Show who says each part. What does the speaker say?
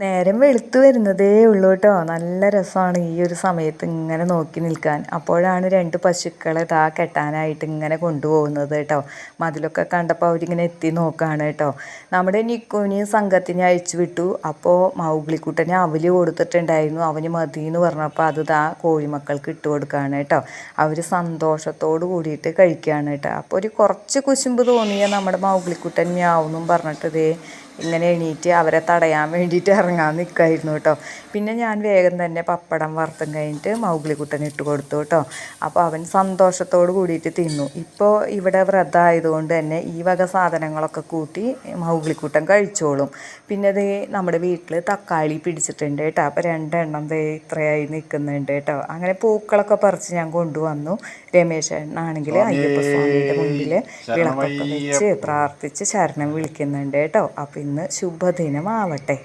Speaker 1: നേരം വെളുത്തു വരുന്നതേ ഉള്ളൂ കേട്ടോ. നല്ല രസമാണ് ഈ ഒരു സമയത്ത് ഇങ്ങനെ നോക്കി നിൽക്കാൻ. അപ്പോഴാണ് രണ്ട് പശുക്കളെ താ കെട്ടാനായിട്ട് ഇങ്ങനെ കൊണ്ടുപോകുന്നത് കേട്ടോ. മതിലൊക്കെ കണ്ടപ്പോൾ അവരിങ്ങനെ എത്തി നോക്കുകയാണ് കേട്ടോ. നമ്മുടെ നിക്കുവിന് സംഘത്തിനെ അയച്ചു വിട്ടു. അപ്പോൾ മൗഗ്ലിക്കുട്ടനെ അവൽ കൊടുത്തിട്ടുണ്ടായിരുന്നു. അവന് മതി എന്ന് പറഞ്ഞപ്പോൾ അത് താ കോഴിമക്കൾക്ക് ഇട്ട് കൊടുക്കുകയാണ് കേട്ടോ. അവർ സന്തോഷത്തോട് കൂടിയിട്ട് കഴിക്കുകയാണ് കേട്ടോ. അപ്പോൾ ഒരു കുറച്ച് കുശുമ്പ് തോന്നിയ നമ്മുടെ മൗഗ്ലിക്കുട്ടൻ മ്യാവെന്നും പറഞ്ഞിട്ട് ഇതേ ഇങ്ങനെ എണീറ്റ് അവരെ തടയാൻ വേണ്ടിയിട്ട് ഇറങ്ങാൻ നിൽക്കായിരുന്നു കേട്ടോ. പിന്നെ ഞാൻ വേഗം തന്നെ പപ്പടം വറുത്തും കഴിഞ്ഞിട്ട് മൗഗ്ലിക്കുട്ടന് ഇട്ട് കൊടുത്തു കേട്ടോ. അപ്പോൾ അവൻ സന്തോഷത്തോട് കൂടിയിട്ട് തിന്നു. ഇപ്പോൾ ഇവിടെ വ്രതമായതുകൊണ്ട് തന്നെ ഈ വക സാധനങ്ങളൊക്കെ കൂട്ടി മൗഗ്ലിക്കുട്ടൻ കഴിച്ചോളും. പിന്നെ ദേ നമ്മുടെ വീട്ടിൽ തക്കാളി പിടിച്ചിട്ടുണ്ട് കേട്ടോ. അപ്പോൾ രണ്ടെണ്ണം ദേ ഇത്രയായി നിൽക്കുന്നുണ്ട് കേട്ടോ. അങ്ങനെ പൂക്കളൊക്കെ പറിച്ച് ഞാൻ കൊണ്ടുവന്നു. രമേശ് ആണെങ്കിൽ അയ്യപ്പ സ്വാമിയുടെ മുമ്പിൽ വിളക്കൊക്കെ വെച്ച് പ്രാർത്ഥിച്ച് ശരണം വിളിക്കുന്നുണ്ട് കേട്ടോ. അപ്പോൾ ഇന്ന് ശുഭദിനമാവട്ടെ.